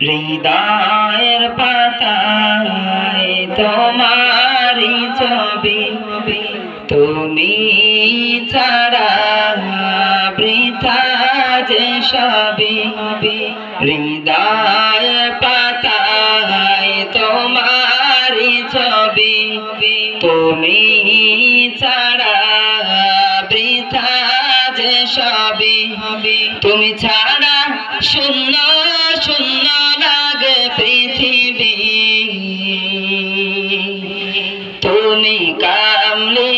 হৃদয়ের পাতায় তোমারি ছবি, তুমি ছাড়া বৃথা যে সবি হৃদয়ের পাতায় তোমারি ছবি, তুমি ছাড়া যে সবই তুমি ছাড়া শূন্য শূন্য লাগে পৃথিবী। তুমি কামলিওয়ালা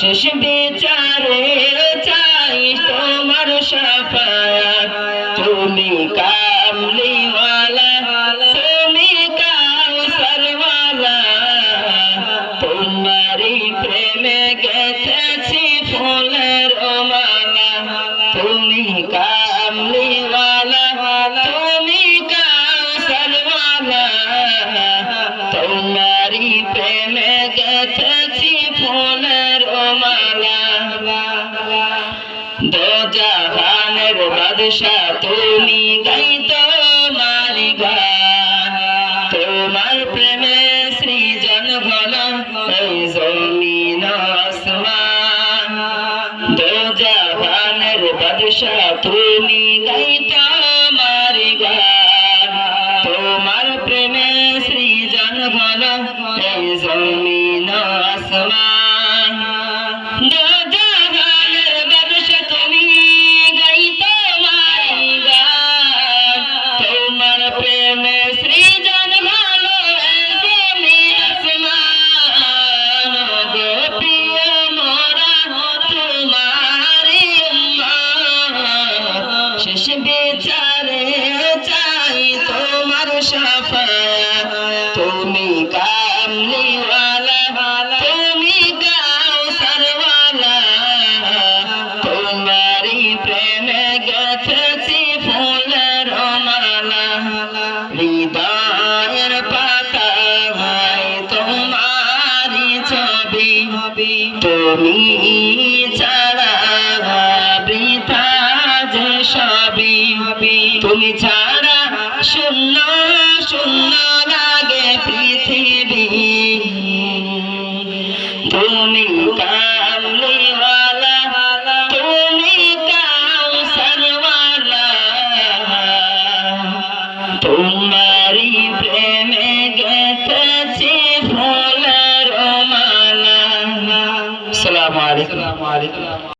শেষ বিচারে চাই তোমার সাফায়াত তুমি কামলিওয়ালা প্রেমে গেথেছি ফুলের মালা। দো জাহানের বাদশাহ তুমি গাইত মারি গান তোমার প্রেমে সৃজন ঘন এই জমিন আসমান। দো জাহানের বাদশাহ তুমি গাইত মারি গান আসমান হৃদয়ের পাতা ভাই তোমারি ছবি। তুমি ছাড়া বৃথা যে সবই। তুমি ছাড়া শূন্য শূন্য লাগে পৃথিবী। তুমি কামলিওয়ালা প্রেমে গেথেছি ফুলের মালা। আসসালামু আলাইকুম।